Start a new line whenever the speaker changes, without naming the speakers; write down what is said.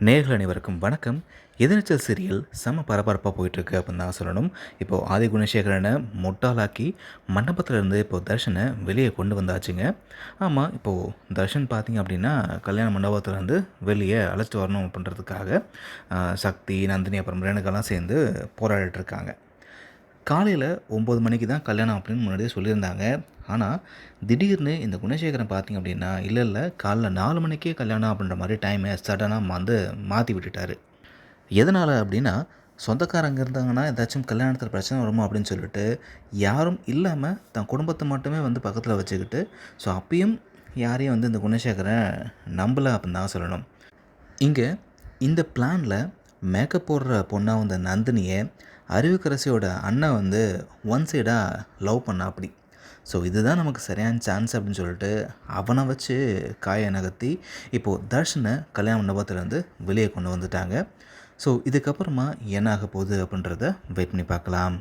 நேர்கள் அனைவருக்கும் வணக்கம். எதிர்நீச்சல் சீரியல் செம பரபரப்பாக போயிட்டுருக்கு அப்படின்னு தான் சொல்லணும். இப்போது ஆதி குணசேகரனை முட்டாளாக்கி மண்டபத்திலேருந்து இப்போது தர்ஷனை வெளியே கொண்டு வந்தாச்சுங்க. ஆமாம் இப்போது தர்ஷன் பார்த்தீங்க அப்படின்னா கல்யாண மண்டபத்துலேருந்து வெளியே அழைச்சிட்டு வரணும் அப்படின்றதுக்காக சக்தி நந்தினி அப்புறம் ரேணுகெல்லாம் சேர்ந்து போராடிட்டுருக்காங்க காலையில் ஒம்பது மணிக்கு தான் கல்யாணம் அப்படின்னு முன்னாடியே சொல்லியிருந்தாங்க. ஆனால் திடீர்னு இந்த குணசேகரன் பார்த்தீங்க அப்படின்னா இல்லை இல்லை காலைல நாலு மணிக்கே கல்யாணம் அப்படின்ற மாதிரி டைமை சடனாக வந்து மாற்றி விட்டுட்டார். எதனால் அப்படின்னா சொந்தக்காரங்க இருந்தாங்கன்னா ஏதாச்சும் கல்யாணத்தில் பிரச்சனை வருமா அப்படின்னு சொல்லிட்டு யாரும் இல்லாமல் தன் குடும்பத்தை மட்டுமே வந்து பக்கத்தில் வச்சுக்கிட்டு ஸோ அப்பயும் யாரையும் வந்து இந்த குணசேகரன் நம்பலை அப்படின்னு தான் சொல்லணும். இங்கே இந்த பிளானில் மேக்கப் போடுற பொண்ணாக வந்த நந்தினியை அறிவுக்கரசியோட அண்ணன் வந்து ஒன் சைடாக லவ் பண்ணா அப்படி. ஸோ இதுதான் நமக்கு சரியான சான்ஸ் அப்படின்னு சொல்லிட்டு அவனை வச்சு காயை நகர்த்தி இப்போது தர்ஷனை கல்யாண மண்டபத்துலேருந்து வெளியே கொண்டு வந்துட்டாங்க. ஸோ இதுக்கப்புறமா என்ன ஆக போகுது அப்படின்றத வெயிட் பண்ணி பார்க்கலாம்.